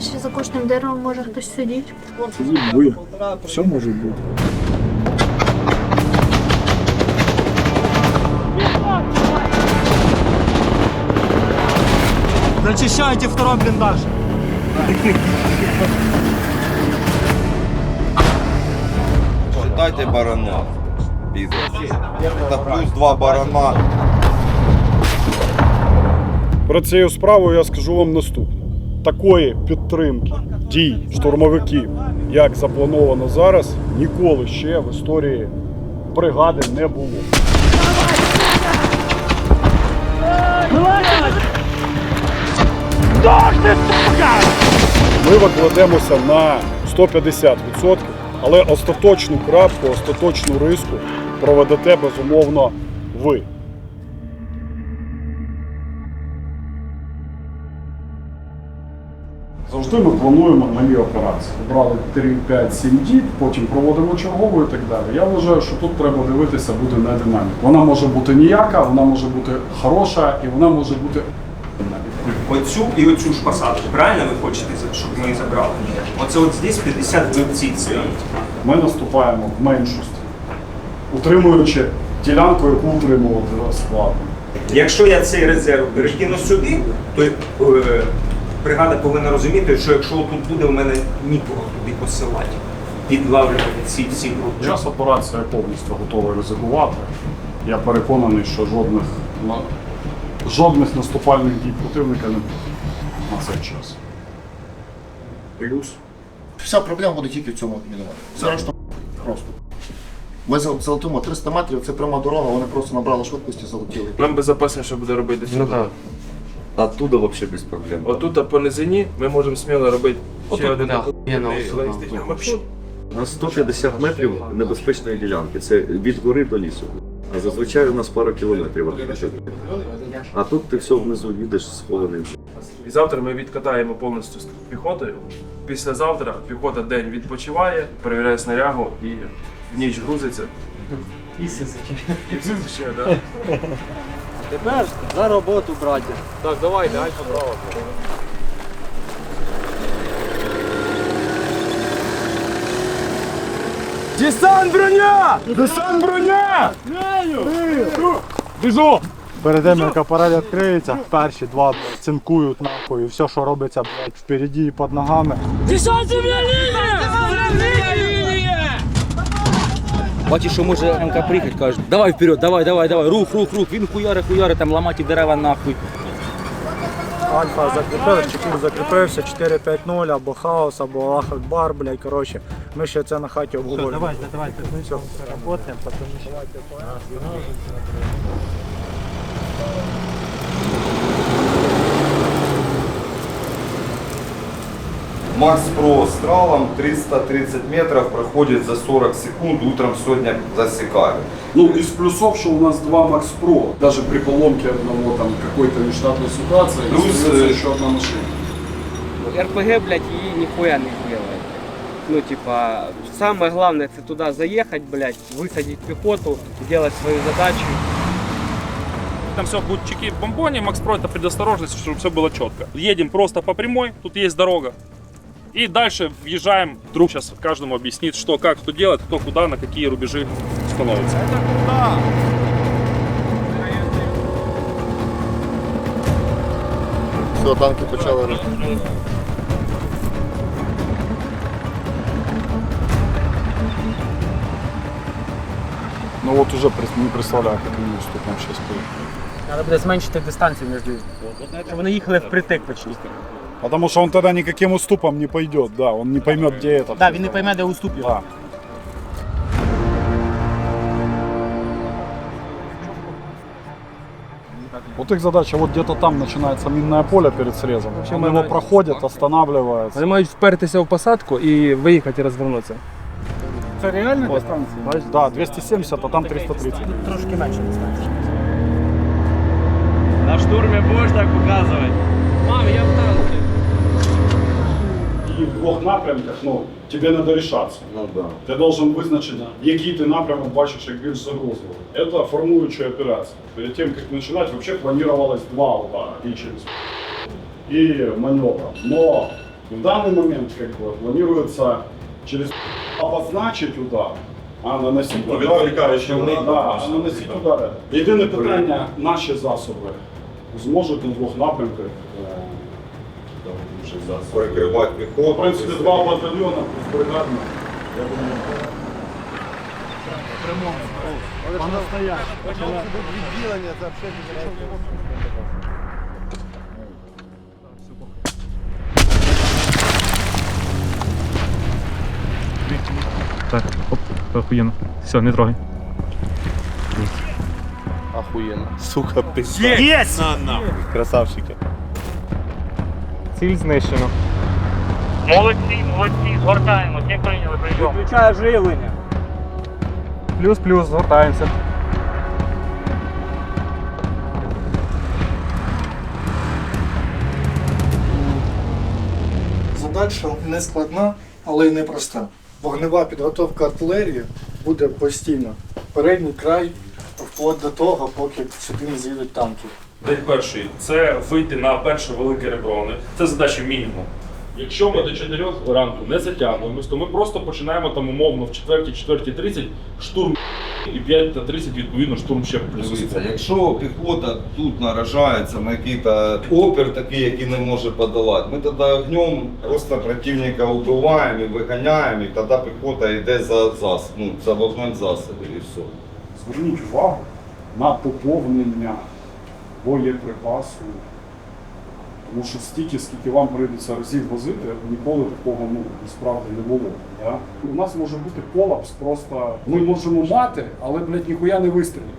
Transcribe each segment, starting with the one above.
Ще за кожним деревом може хтось сидіти. Ви. Все може бути. Зачищайте второй блиндаж. Дайте барана. Бізнес. Та плюс два барана. Про цією справою я скажу вам наступне: такої підтримки дій штурмовиків, як заплановано зараз, ніколи ще в історії бригади не було. Ми викладемося на 150%, але остаточну крапку, остаточну риску проведете безумовно ви. Завжди ми плануємо нові операції. Брали 3, 5, 7 діб, потім проводимо чергову і так далі. Я вважаю, що тут треба дивитися буде на динаміку. Вона може бути ніяка, вона може бути хороша і вона може бути Оцю і оцю ж посадку, правильно ви хочете, щоб ми її забрали? Оце от здесь 50 вивців стоїть. ми наступаємо в меншості, утримуючи ділянку, яку утримувати складно. Якщо я цей резерв перекину сюди, то е, бригада повинна розуміти, що якщо тут буде, у мене нікого туди посилати, підлавлювати ці всі групи. Час операція повністю готова ризикувати. Я переконаний, що жодних, на- жодних наступальних дій противника не буде на цей час. Плюс. Вся проблема буде тільки в цьому мінувати. Все решта просто. Ми зал- залетимо 300 метрів, це пряма дорога, вони просто набрали швидкості і залетіли. Нам безпечніше буде робити сюди. Оттуда вообще без проблем. Отут по низині ми можемо сміло робити ще один логістичний маршрут. На 150 метрів небезпечної ділянки. Це від гори до лісу. А зазвичай у нас пару кілометрів. А тут ти все внизу їдеш схований. І завтра ми відкатаємо повністю з піхотою. Післязавтра піхота день відпочиває, перевіряє снарягу і в ніч грузиться. І сисичі. І все ще, да. Тепер за роботу, браття. Так, давайте, альфа право. Десант броня! Десант броня! Біжу! Перед тим, як апарат відкриється, перші два цинкують нахуй, і все, що робиться блядь, впереді і під ногами. Бачиш, що може МК приїхати, каже, давай вперед, давай, давай, давай, рух, рух, рух. Він хуяри, хуяри, там ламати дерева нахуй. Альфа закріпили, Чекір закріпився, 4-5-0, або хаос, або Аллах Акбар, блядь, коротше. Ми ще це на хаті обговорюємо. Давайте, давайте, ми все работаємо, тому що... Макс Про с тралом 330 метров проходит за 40 секунд, утром сегодня засекали. Ну, из плюсов, что у нас два Max Pro, даже при поломке одного там какой-то нештатной ситуации, Плюс, остается э, еще одна машина. РПГ, блядь, її ніхуя не делает. Ну, типа, самое главное это туда заехать, блядь, высадить пехоту, делать свою задачу. Там все будут чеки бомбони, Макс Про это предосторожность, чтобы все было четко. Едем просто по прямой, тут есть дорога. И дальше въезжаем, друг сейчас каждому объяснит, что, как, что делать, кто куда, на какие рубежи становится. Все, танки почали рух. Ну вот уже не представляю, как они уступом сейчас будет. Треба буде зменшити дистанцію між щоб вони їхали впритик почти. Потому что он тогда никаким уступом не пойдет, да, он не поймет, где это. Да, він не пойме, де уступ його. Да. Вот их задача, вот где-то там начинается минное поле перед срезом. Он его проходит, останавливается. Вони мають впертися в посадку і виїхати і розвернутися. Це реальна дистанція? Да, 270, а там 330. Трошки менше дистанція. На штурмі будеш так показувати? Мам, я в танці. И в двох напрямках, ну, тебе надо решаться. Ну да. Ти должен визначити, який ти напрямок бачиш як більш загрозливий. Это формуючая операція. Перед тем, как начинать, вообще планировалось два удара и через и маневр. Но В данный момент как бы планируется через обозначить удар, а наносить Ну, удар. відволікаючи Да, вниз, да, а наносити удари. Єдине питання, наші засоби зможуть на двох напрямках. е, Перекривати В піхоту. принципі, два батальйони плюс бригадна. Я думаю, Так, оп, охуєнно. Все, не трогай. Охуєнно. Сука, пиздец. Єсть! Красавчики. Ціль знищено. Молодці, молодці, згортаємо, всі прийняли прийом. Включаю живлення. Плюс-плюс, згортаємося. Задача не складна, але й непроста. Вогнева підготовка артилерії буде постійно. Передній край вплоть до того, поки сюди не з'їдуть танки. День перший це вийти на перше велике реброне. Це задача мінімум. Якщо ми до 4 ранку не затягуємось, то ми просто починаємо там умовно в 4-4.30 штурм і 5.30 відповідно штурм ще плюс. Дивіться, якщо піхота тут наражається на якийсь опір такий, який не може подолати, ми тоді огнем просто противника вбиваємо і виганяємо, і тоді піхота йде за зас, ну, за вогнем засобів і все. Зверніть увагу на поповнення боєприпасу. Тому що стільки, скільки вам прийдеться разів возити, ніколи такого ну, насправді не було. Да? У нас може бути колапс, просто ми можемо мати, але, блядь, ніхуя не вистрілити.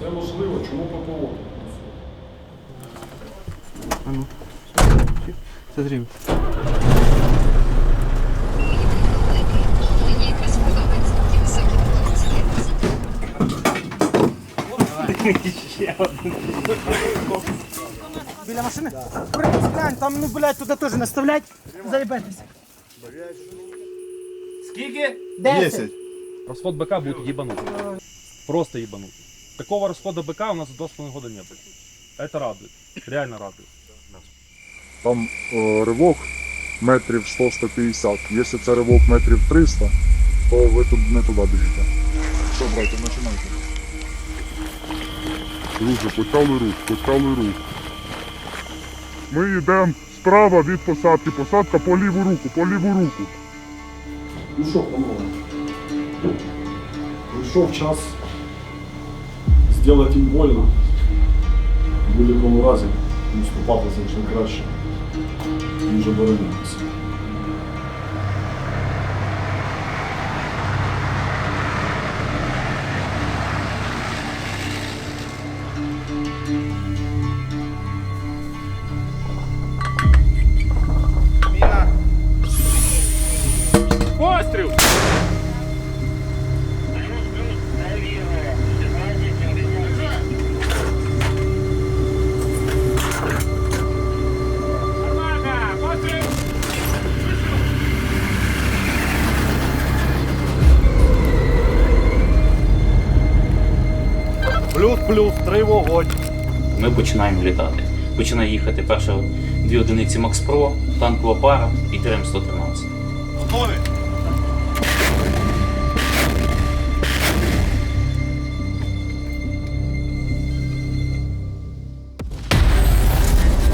Це можливо, чому ППО? Біля машини? Глянь, там, ну, блядь, туди теж не ставлять. Заїбетесь. Скільки? Десять. Расход БК будет ебанутый. Просто ебанутый. Такого расхода БК у нас за 2,5 года не было. Это радует. Реально радует. Там е, ривок метрів 100-150. Якщо це ривок метрів 300, то ви тут не туди біжите. Що, браття, починайте. Друже, почали рух, почали рух. Ми йдемо справа від посадки. Посадка по ліву руку, по ліву руку. Ну що, панове? Прийшов час зробити їм больно. В будь-якому разі наступати завжди краще, ніж оборонятися. Починаємо літати. Починає їхати перша дві одиниці Макс Про, танкова пара і ТРМ 113. Готові?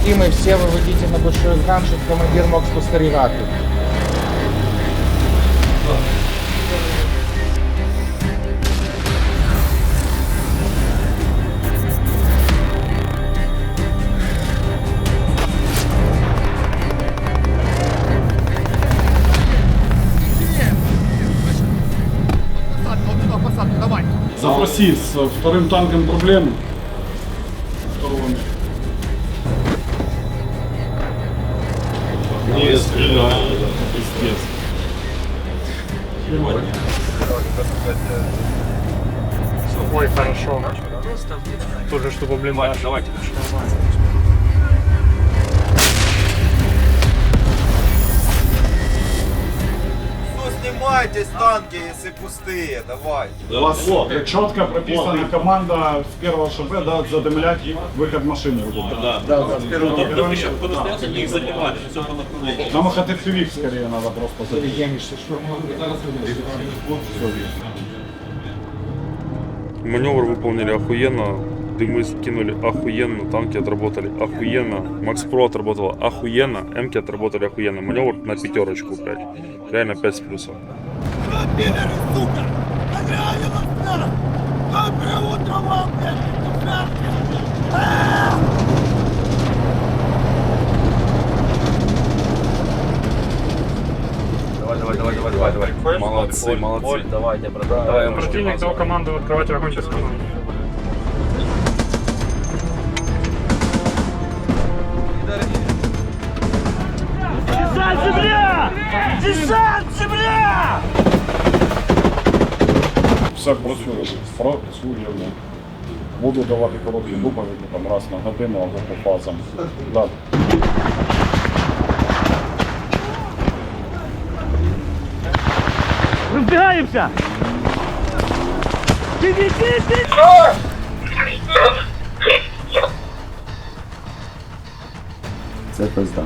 І ми всі виведіть на большой екран, щоб командир мог спостерігати. такси с вторым танком проблемы. Второго. Не стреляю, да, пиздец. Ой, хорошо. Тоже что проблема. Давайте, давайте. Поднимайтесь, танки, если пустые, давайте. Чітко прописана команда з першого ШБ да, задимлять і вихід машини. Да, да, да, Нам их отфивик скорее надо просто задимлять. Маневр выполнили охуенно. Дымы скинули охуенно, танки отработали охуенно, Макс Про отработала охуенно, Эмки отработали охуенно. Маневр на пятерочку, блядь. Реально 5 с плюсом. Давай, давай, давай, давай, давай, давай. Молодцы, молодцы. Давайте, братан. Давай, Противник дал команду открывать огонь сейчас Все працює, працює. ну. Буду давати короткі доповіді там раз на годину або по фазам. Да. Разбегаемся! Це пизда.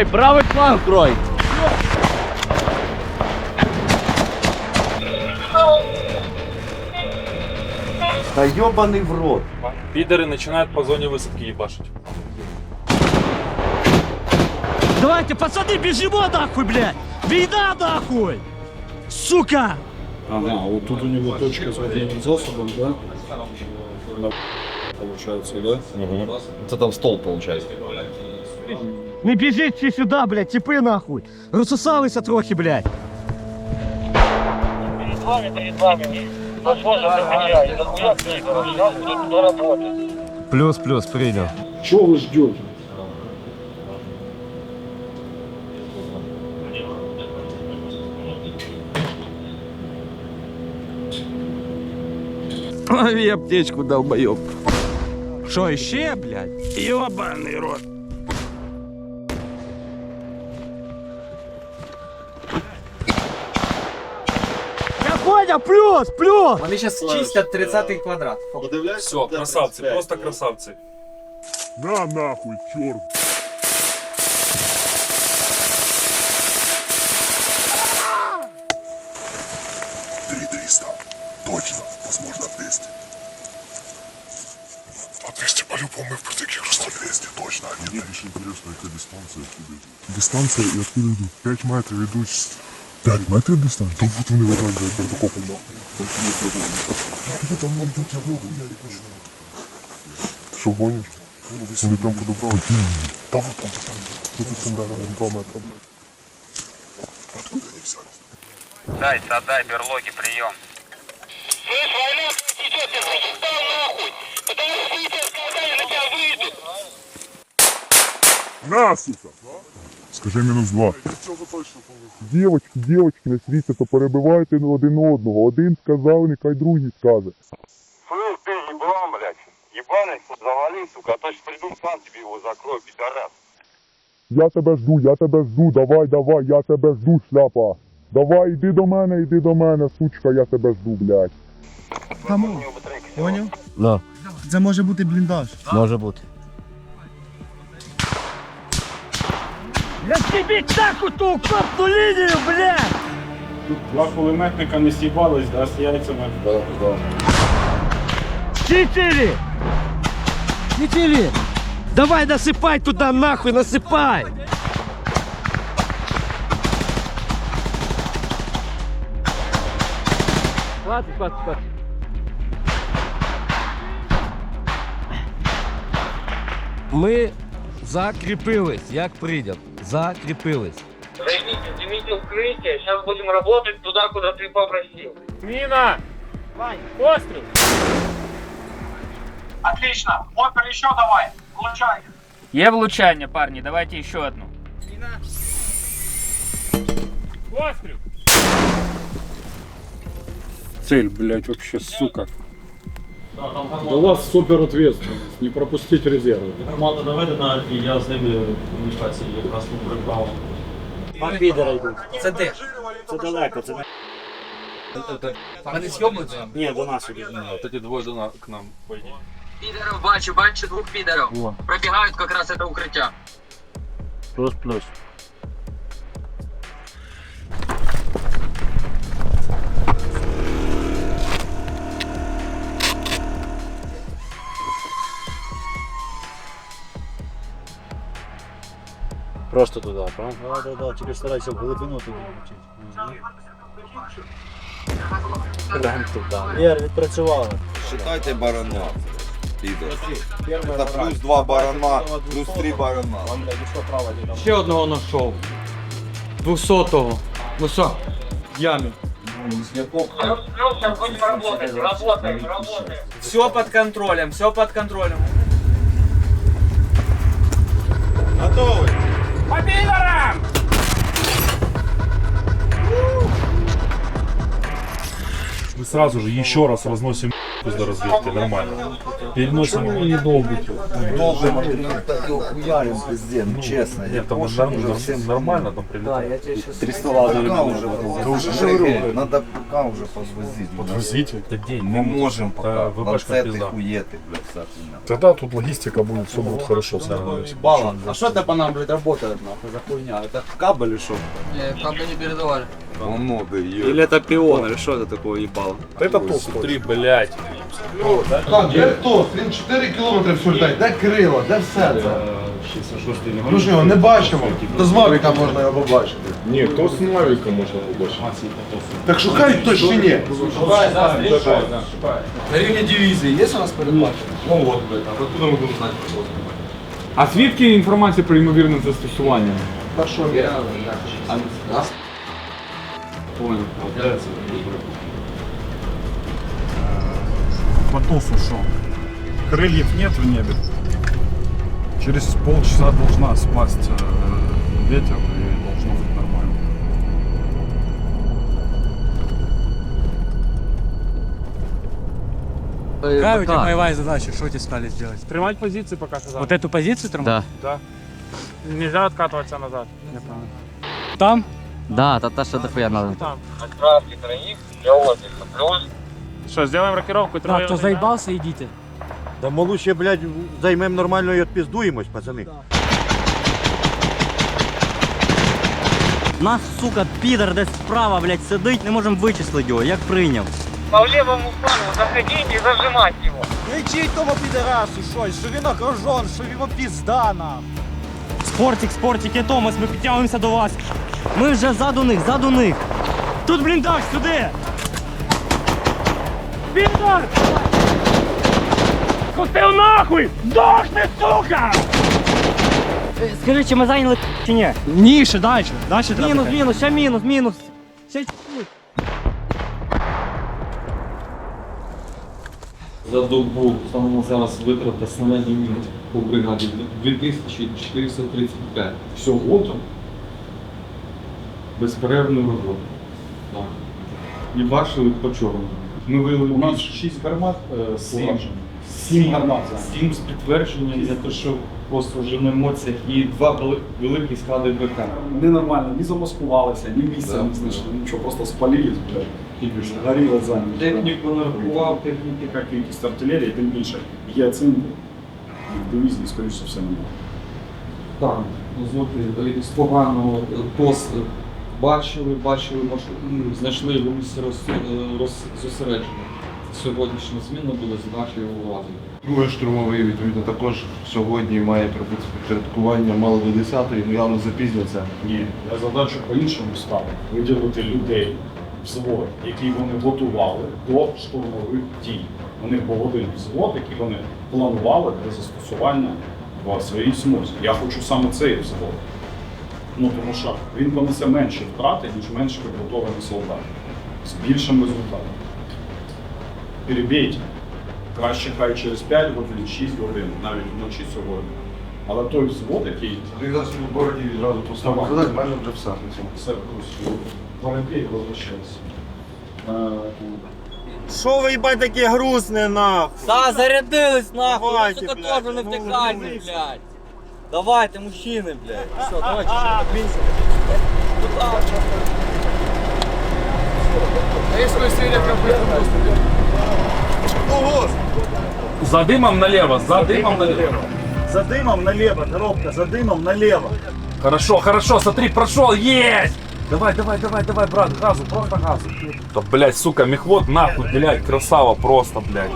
Ой, правый фланг крой. Та йобаний в рот. Пидоры начинают по зоне высадки ебашить. Давайте, пацаны, бежимо нахуй, блядь! Війна нахуй! Сука! Ага, вот тут у него точка с засобом, да? Получается, да? Это там стол получается. Не біжіть всі сюди, блядь, тіпи нахуй! Розсосалися трохи, блядь! Плюс, плюс, прийняв. Чего вы ждете? Лови аптечку, долбоёб. Що, іще, блядь? Ёбаный рот. Я понял, плюс, плюс! Вони зараз чистять 30-й квадрат. Все, красавцы, просто красавцы. На нахуй, чорт. Три триста. Точно. Возможно, 200. А 200 по-любому в протеке просто 200 точно. Мне більше інтересно, яка дистанція откуда йдуть. Дистанція і откуда йдуть? 5 метрів йдуть. 5 метрів дистанція? То вот вони виглядають перед окопом нахуй. Там нам тут я вову, я не почну. Ти що гониш? Вони прям подобрали. Та вот там, там. Тут там далі 2 метри. Откуда они взялись? Дай, отдай, берлоги, прийом. На, сука! Скажи мінус два. Дівочки, дівочки, не світься, то перебивайте один одного. Один сказав, нехай другий скаже. Слышь, ты еблан, блядь. Ебаный, завали, сука, а то сейчас приду сам тебе его закрою, пидорас. Я тебе жду, я тебе жду, давай, давай, я тебе жду, шляпа. Давай, іди до мене, іди до мене, сучка, я тебе жду, блядь. Поняв? Да, Це може бути бліндаж. може бути. Роз'їбіть нахуй ту укропну лінію, блядь! Тут два кулеметника не съебались, да, с яйцами. Да, да. Читили! Читили! Давай насыпай туда нахуй, насыпай! Хватит, хватит, хватит. Ми закріпились, як прийняв. Закріпились. Займите, займите укрытие, сейчас будем работать туда, куда ты попросил. Мина! Пострел! Отлично. Опер еще давай. Получай. Є влучання, парні, давайте ще одну. Цель, блядь, вообще, сука. Для вас супер ответственность, не пропустить резервы. Команда доведена, і я з ними комунікації якраз тут прибрав. Підери йдуть. Це де? Це далеко, це Вони зйомуються? Ні, до нас іде. Тоді двоє до нас, к нам поїдуть. Підерів бачу, бачу двох підерів. Пробігають якраз це укриття. Плюс-плюс. Просто туди, правда? Так, так, так, тільки старайся в глибину туди влучити. Прям туди. Відпрацювали. Считайте барана. Підер. Це плюс два барана, плюс три барана. Ще одного знайшов. Двохсотого. Ну що? В ямі. Все под контролем, все под контролем. сразу же еще раз разносим до разведки, нормально. Переносим и долго. Долго мы так его хуярим, пизде, ну честно. Нет, там Пошло нормально, уже всем нормально там прилетает. Три стола пока уже. Ты уже говорю, надо пока уже позвозить. Подвозите. Это день. Мы можем пока. Да, ВПшка Ланцеты, пизда. хуеты, блядь, вся хуйня. Тогда тут логистика будет, все будет хорошо. Балан. А що це по нам, блядь, работает, нахуй, за хуйня? Это кабель или что? Кабли не передавали. Полно, да Или это пион, или что это такое ебало? Это тост. Смотри, блядь. Де хто? Він 4 кілометри всю літає. Де крила? Де все це? Ну що його не бачимо. То з Мавіка можна його побачити. Ні, то з Мавіка можна побачити. Так шукають хтось чи ні? На рівні дивізії є у нас передбачено? Ну вот, блядь, а откуда мы будем знать? А звідки інформація про ймовірне застосування? Та що ні? Понял. По ТОСу что? Крыльев нет в небе. Через полчаса должна спасть э, ветер и должно быть нормально. Какая у тебя боевая задача? Что тебе стали сделать? Тримать позиции пока сказал. Вот эту позицию тримати? Да. Нельзя откатываться назад. Там? Да, та та ще дохуя надо. Там. Что, сделаем рокировку и Так, кто заебался, идите. Да ми лучше, блядь, займемо нормально і відпіздуємось, пацани. Нас, сука, підер десь справа, блядь, сидить, не можемо вичислити його, як прийняв. По левому флангу заходить и зажимать его. Кричіть тому підерасу щось, що він окружен, що його пізда нам. Спортик, спортик, я Томас, ми підтягуємося до вас. Ми вже ззаду них, ззаду них. Тут бліндаж, сюди! Підар! Кутив нахуй! Дохни, сука! Скажи, чи ми зайняли чи ні? Ні, ще далі. Далі треба. Мінус, мінус, ще мінус, мінус. Ще За добу станом зараз витрата снарядів міни по бригаді 2435. Всього там безперервну роботу. Так. І бачили по чорному. Ми виявили У нас 6 гармат э, Сім. ураженням. 7 гармат. Сім з підтвердженням за те, що просто вже на емоціях і два вели- великі склади БК. Ненормально, не замаскувалися, ні місця Да, не знайшли, нічого, просто спалились, блядь. І більше горіли за ним. Техніку нарахував, техніки. Яка кількість артилерії, тим більше є оцінки. В дивізії, скоріше за все, немає. Так, звуки з поганого ТОС бачили, бачили, м, знайшли в місці роз, роз, зосередження. Сьогоднішня зміна була з нашої уваги. Другий штурмовий, відповідно, також сьогодні має прибути підпорядкування мало до 10-ї, ну явно запізниться. Ні, я задачу по-іншому ставив. Виділити людей взвод, які вони готували до штурмових дій. У них був один взвод, який вони планували для застосування в своїй смузі. Я хочу саме цей взвод. Ну тому що він понесе менші втрати, ніж менш підготовлений солдат. З більшим результатом. Перебійте. Краще хай через 5 годин, 6 годин, навіть вночі сьогодні. Але той взвод, який Ти зараз в городі відразу поставив сказати, мене вже все. Все, в Олимпії возвращался. Що ви, їбать, таке грустне, нахуй? Та зарядились нахуй, Давайте, сука, блядь, теж не ну, втикайте, вернись. блядь. Давайте, мужчини, блядь. Все, давайте. За дымом налево, за дымом налево. За димом наліво, коробка, за димом наліво. Хорошо, хорошо, смотри, прошел, есть! Давай, давай, давай, давай, брат, газу, просто газу. Да, блядь, сука, мехвод нахуй, блядь, красава просто, блядь.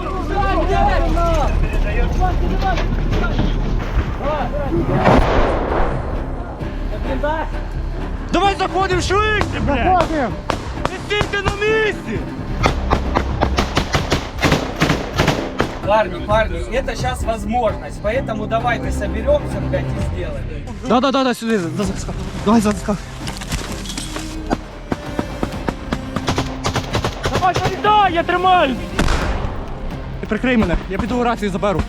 Давай заходимо швидше, блядь! Заходимо! Не стійте на місці! Парни, парни, это сейчас возможность, поэтому давайте соберемся, блядь, и сделаем. Да, да, да, да, сюди, да, заскак. Давай, давай, я тримаю! Ти прикрий мене, я піду рацію заберу.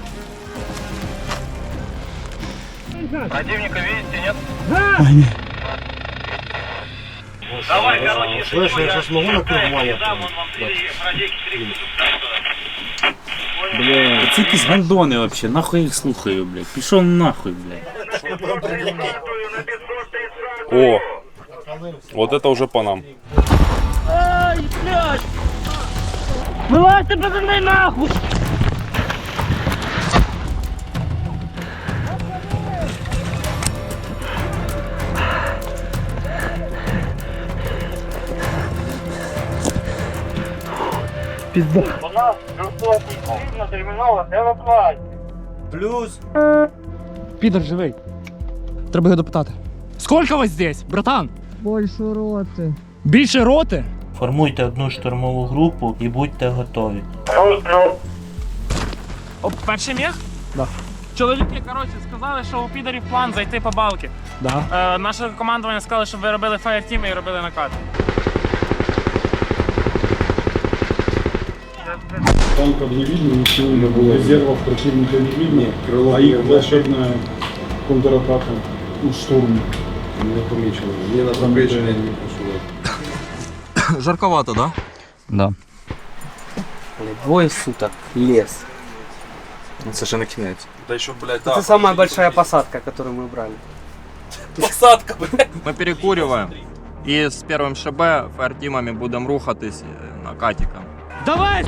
Противника видите, нет? А, ні. Давай, короче, Слышь, я сейчас могу на ваня? Бля, це якісь гандони вообще, нахуй я їх слухаю, блядь. Пішов нахуй, блядь. О, вот это уже по нам. Ай, блядь! Вилазьте, пацани, нахуй! Пізда. У нас жестокий клип на терминала эвакуации. Плюс. Підер живий. Треба його допитати. Скільки вас здесь, братан? Більше роти. Більше роти? Формуйте одну штурмову групу і будьте готові. Оп, перший міг? Да. Чоловіки, коротше, сказали, що у підарів план зайти по балки. Да. Е, наше командування сказали, щоб ви робили фаєртім і робили накат. Танков не видно, ничего не было. Резервов противника не видно. а их волшебная контратака, ну, штурм. Не помечено. Не на не. Жарковато, да? Да. Блядь, двое суток лес. Це ще не кінець. Да еще, блядь, Это самая большая посадка, которую мы брали. Посадка, блядь. Ми перекурюємо і з першим ШБ фаертімами будемо рухатись е, на катіка. Давай!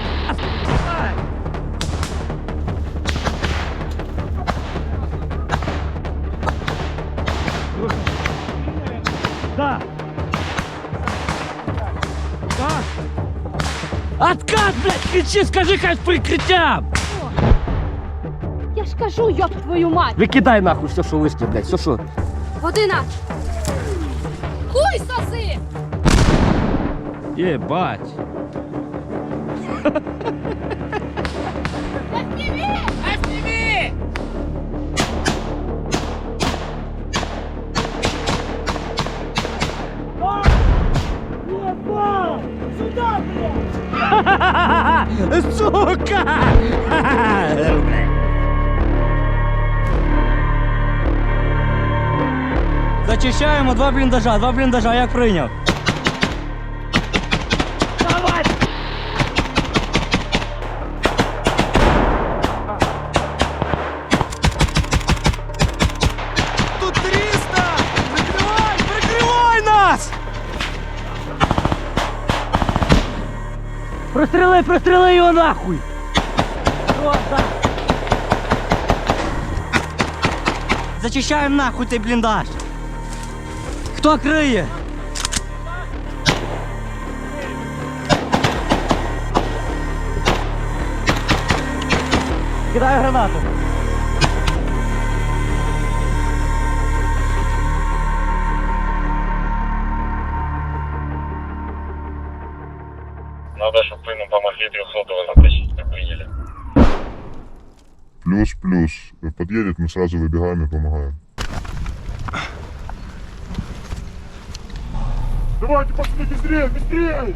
Кричи, скажи, хай з прикриттям! Я ж кажу, йоб твою мать! Викидай нахуй все, що лишнє, блядь, все, що. Година! Хуй соси! Єбать. Два бліндажа, два бліндажа, як прийняв. Давай! Тут 300! Прикривай! Прикривай нас! Простріли, простріли його нахуй! Зачищаємо нахуй цей бліндаж! Хто криє? Кидаю гранату. Надо, чтобы вы нам помогли 300 затащить, как приняли. Плюс-плюс. Подъедет, мы сразу выбегаем и помогаем. Давайте, пацаны, быстрее, быстрее!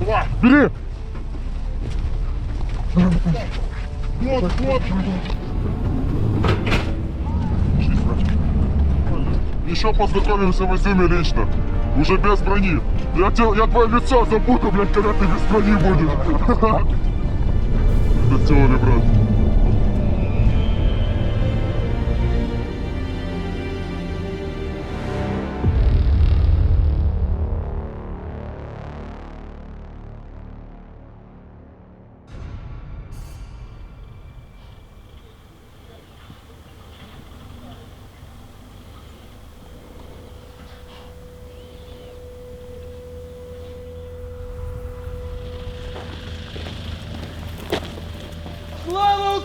Давай, бери! Вот, вот! Еще познакомимся в Изюме лично. Уже без брони. Я, те, я твое лицо забуду, блядь, когда ты без брони будешь. Без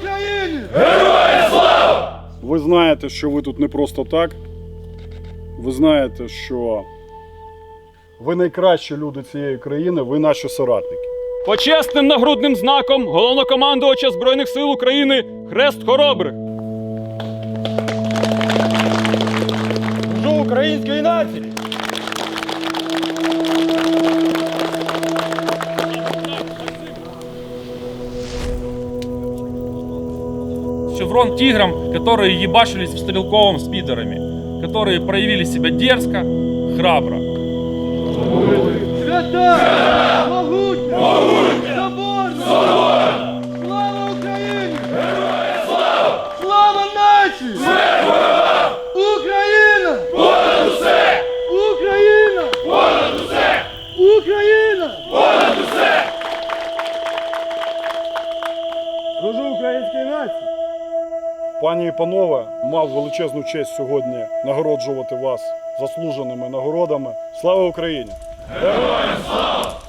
Теории, брат. Слава Ви знаєте, що ви тут не просто так. Ви знаєте, що ви найкращі люди цієї країни, ви наші соратники. Почесним нагрудним знаком головнокомандувача Збройних сил України Хрест Хоробрих. Служу української нації! Шеврон тиграм, которые ебашились в стрелковом с пидорами, которые проявили себя дерзко, храбро. Честь сьогодні нагороджувати вас заслуженими нагородами. Слава Україні! Героям слава!